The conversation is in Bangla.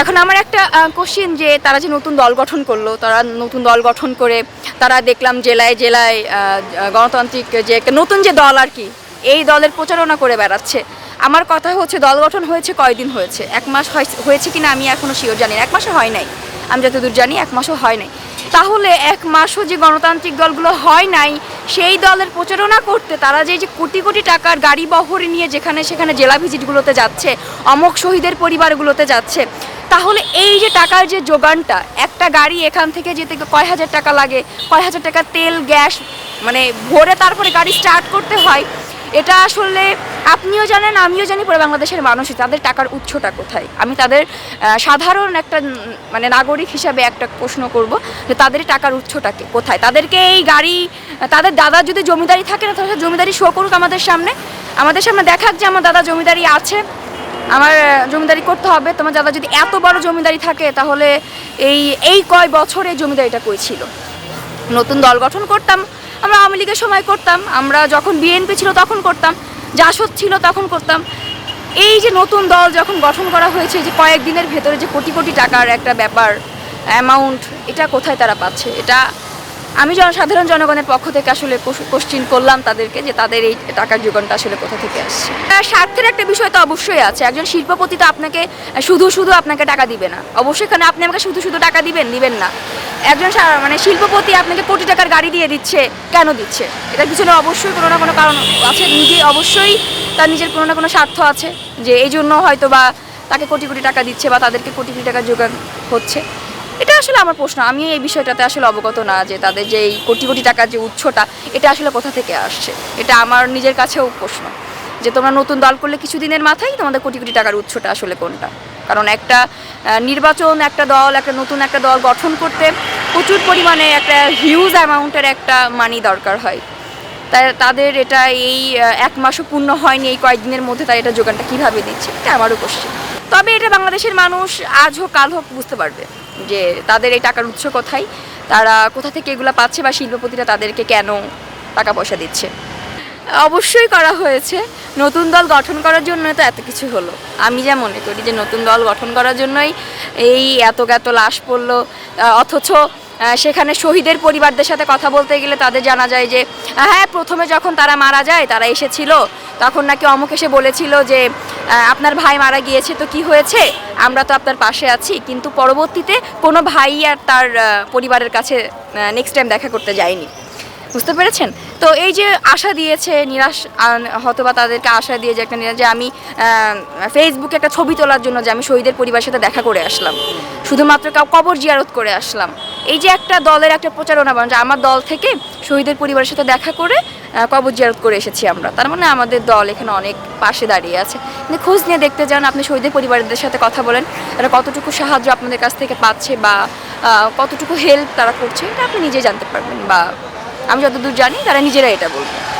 এখন আমার একটা কোশ্চেন যে তারা যে নতুন দল গঠন করল, তারা নতুন দল গঠন করে তারা দেখলাম জেলায় জেলায় গণতান্ত্রিক যে একটা নতুন যে দল আর কি, এই দলের প্রচারণা করে বেড়াচ্ছে। আমার কথা হচ্ছে দল গঠন হয়েছে কয়দিন হয়েছে? এক মাস হয়- হয়েছে কিনা আমি এখনও শিওর জানি এক মাসও হয় নাই। আমি যতদূর জানি এক মাসও হয় নাই। তাহলে এক মাসও যে গণতান্ত্রিক দলগুলো হয় নাই, সেই দলের প্রচারণা করতে তারা যে যে কোটি কোটি টাকার গাড়ি বহরে নিয়ে যেখানে সেখানে জেলা ভিজিটগুলোতে যাচ্ছে, অমক শহীদের পরিবারগুলোতে যাচ্ছে তাহলে এই যে টাকার যে যোগানটা, একটা গাড়ি এখান থেকে যেতে কয় হাজার টাকা লাগে, কয় হাজার টাকা তেল, গ্যাস মানে ভরে তারপরে গাড়ি স্টার্ট করতে হয়, এটা আসলে আপনিও জানেন, আমিও জানি পুরো বাংলাদেশের মানুষ, তাদের টাকার উৎসটা কোথায়? আমি তাদের সাধারণ একটা মানে নাগরিক হিসাবে একটা প্রশ্ন করব যে তাদের টাকার উৎসটাকে কোথায়? তাদেরকে এই গাড়ি, তাদের দাদা যদি জমিদারি থাকে না, তাহলে জমিদারি শো করুক আমাদের সামনে। আমাদের সামনে দেখাক যে আমার দাদা জমিদারি আছে। আমার জমিদারি করতে হবে। তোমার দাদা যদি এত বড় জমিদারি থাকে, তাহলে এই এই কয় বছরে জমিদারিটা কই ছিল? নতুন দল গঠন করতাম, আমরা আওয়ামী লীগের সময় করতাম, আমরা যখন বিএনপি ছিল তখন করতাম, জাসদ ছিল তখন করতাম। এই যে নতুন দল যখন গঠন করা হয়েছে, যে কয়েকদিনের ভেতরে যে কোটি কোটি টাকার একটা ব্যাপার অ্যামাউন্ট এটা কোথায় তারা পাচ্ছে? এটা আমি সাধারণ জনগণের পক্ষ থেকে আসলে কোশ্চিন করলাম তাদেরকে যে তাদের এই টাকার যোগানটা আসলে কোথা থেকে আসছে। স্বার্থের একটা বিষয় তো অবশ্যই আছে। একজন শিল্পপতি তো আপনাকে শুধু শুধু আপনাকে টাকা দিবে না। অবশ্যই এখানে আপনি আমাকে শুধু শুধু টাকা দিবেন দিবেন না। একজন মানে শিল্পপতি আপনাকে কোটি টাকার গাড়ি দিয়ে দিচ্ছে, কেন দিচ্ছে? এটার পিছনে অবশ্যই কোনো না কোনো কারণ আছে। নিজে অবশ্যই তার নিজের কোনো না কোনো স্বার্থ আছে যে এই জন্য হয়তো বা তাকে কোটি কোটি টাকা দিচ্ছে বা তাদেরকে কোটি কোটি টাকা যোগান হচ্ছে। এটা আসলে আমার প্রশ্ন। আমি এই বিষয়টাতে আসলে অবগত না যে তাদের যে এই কোটি কোটি টাকার যে উৎসটা, এটা আসলে কোথা থেকে আসছে? এটা আমার নিজের কাছেও প্রশ্ন। যে তোমরা নতুন দল করলে কিছুদিনের মাথায় তোমাদের কোটি কোটি টাকার উৎসটা আসলে কোনটা? কারণ একটা নির্বাচন, একটা দল, একটা নতুন একটা দল গঠন করতে প্রচুর পরিমাণে একটা হিউজ অ্যামাউন্টের একটা মানি দরকার হয়। তাই তাদের এটা এই এক মাসও পূর্ণ হয়নি এই কয়েকদিনের মধ্যে তাই এটা যোগানটা কীভাবে দিচ্ছে, এটা আমারও কোশ্চেন তবে এটা বাংলাদেশের মানুষ আজ হোক, কাল হোক বুঝতে পারবে। যে তাদের এই টাকার উৎস কোথায়, তারা কোথা থেকে এগুলো পাচ্ছে বা শিল্পপতিরা তাদেরকে কেন টাকা পয়সা দিচ্ছে? অবশ্যই করা হয়েছে। নতুন দল গঠন করার জন্য তো এত কিছু হলো। আমি যা মনে করি যে নতুন দল গঠন করার জন্যই এই এত এত লাশ পড়ল। অথচ সেখানে শহীদের পরিবারদের সাথে কথা বলতে গেলে তাদের জানা যায় যে হ্যাঁ প্রথমে যখন তারা মারা যায়, তারা এসেছিল। তখন নাকি অমুক এসে বলেছিল যে আপনার ভাই মারা গিয়েছে, তো কি হয়েছে? আমরা তো আপনার পাশে আছি। কিন্তু পরবর্তীতে কোনো ভাই আর তার পরিবারের কাছে নেক্সট টাইম দেখা করতে যায়নি। বুঝতে পেরেছেন? তো এই যে আশা দিয়েছে, নিরাশ হয়তোবা তাদেরকে আশা দিয়ে যে একটা নিরাশ, যে আমি ফেসবুকে একটা ছবি তোলার জন্য যে আমি শহীদের পরিবারের সাথে দেখা করে আসলাম। শুধুমাত্র কবর জিয়ারত করে আসলাম। এই যে একটা দলের একটা প্রচারণা বান যে আমার দল থেকে শহীদের পরিবারের সাথে দেখা করে কবর জিয়ারত করে এসেছি আমরা। তার মানে আমাদের দল এখানে অনেক পাশে দাঁড়িয়ে আছে। কিন্তু খোঁজ নিয়ে দেখতে যান, আপনি শহীদের পরিবারদের সাথে কথা বলেন, তারা কতটুকু সাহায্য আপনাদের কাছ থেকে পাচ্ছে বা কতটুকু হেল্প তারা করছে, এটা আপনি নিজে জানতে পারবেন বা আমি যতদূর জানি তারা নিজেরাই এটা বলবে।